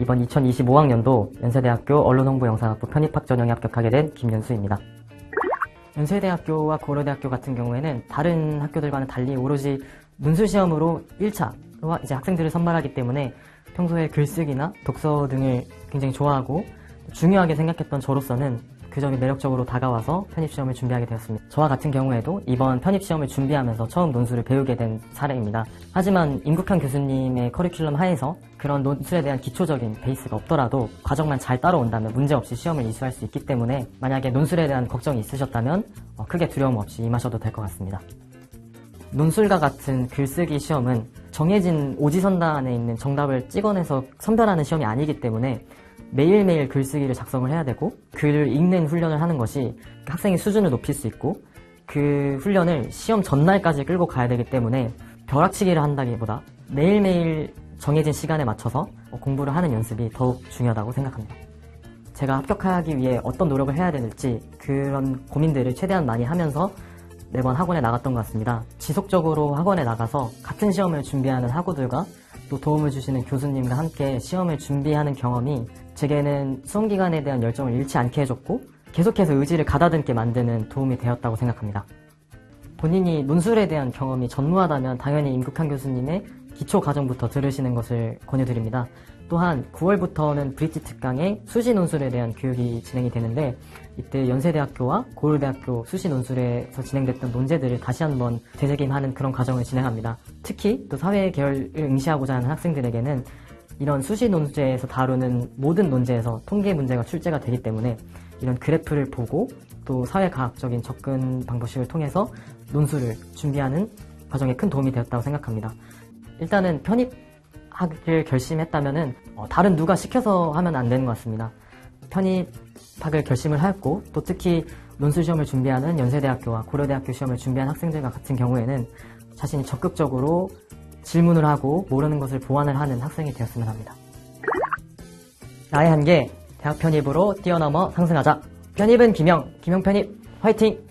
이번 2025학년도 연세대학교 언론홍보영상학부 편입학 전형에 합격하게 된 김윤수입니다. 연세대학교와 고려대학교 같은 경우에는 다른 학교들과는 달리 오로지 논술 시험으로 1차와 이제 학생들을 선발하기 때문에 평소에 글쓰기나 독서 등을 굉장히 좋아하고 중요하게 생각했던 저로서는 그 점이 매력적으로 다가와서 편입시험을 준비하게 되었습니다. 저와 같은 경우에도 이번 편입시험을 준비하면서 처음 논술을 배우게 된 사례입니다. 하지만 임국현 교수님의 커리큘럼 하에서 그런 논술에 대한 기초적인 베이스가 없더라도 과정만 잘 따라온다면 문제없이 시험을 이수할 수 있기 때문에 만약에 논술에 대한 걱정이 있으셨다면 어, 크게 두려움 없이 임하셔도 될 것 같습니다. 논술과 같은 글쓰기 시험은 정해진 오지선단에 있는 정답을 찍어내서 선별하는 시험이 아니기 때문에 매일매일 글쓰기를 작성을 해야 되고 글을 읽는 훈련을 하는 것이 학생의 수준을 높일 수 있고 그 훈련을 시험 전날까지 끌고 가야 되기 때문에 벼락치기를 한다기보다 매일매일 정해진 시간에 맞춰서 공부를 하는 연습이 더욱 중요하다고 생각합니다. 제가 합격하기 위해 어떤 노력을 해야 될지 그런 고민들을 최대한 많이 하면서 매번 학원에 나갔던 것 같습니다. 지속적으로 학원에 나가서 같은 시험을 준비하는 학우들과 또 도움을 주시는 교수님과 함께 시험을 준비하는 경험이 제게는 수험 기간에 대한 열정을 잃지 않게 해줬고 계속해서 의지를 가다듬게 만드는 도움이 되었다고 생각합니다. 본인이 논술에 대한 경험이 전무하다면 당연히 임국환 교수님의 기초 과정부터 들으시는 것을 권유드립니다. 또한 9월부터는 브릿지 특강의 수시 논술에 대한 교육이 진행이 되는데 이때 연세대학교와 고려대학교 수시 논술에서 진행됐던 논제들을 다시 한번 되새김하는 그런 과정을 진행합니다. 특히 또 사회 계열을 응시하고자 하는 학생들에게는 이런 수시 논제에서 다루는 모든 논제에서 통계 문제가 출제가 되기 때문에 이런 그래프를 보고 또 사회과학적인 접근 방법식을 통해서 논술을 준비하는 과정에 큰 도움이 되었다고 생각합니다. 일단은 편입학을 결심했다면은 어, 다른 누가 시켜서 하면 안 되는 것 같습니다. 편입학을 결심을 하였고 또 특히 논술 시험을 준비하는 연세대학교와 고려대학교 시험을 준비한 학생들과 같은 경우에는 자신이 적극적으로 질문을 하고 모르는 것을 보완을 하는 학생이 되었으면 합니다. 나의 한계 대학 편입으로 뛰어넘어 상승하자. 편입은 김영, 김영 편입 화이팅!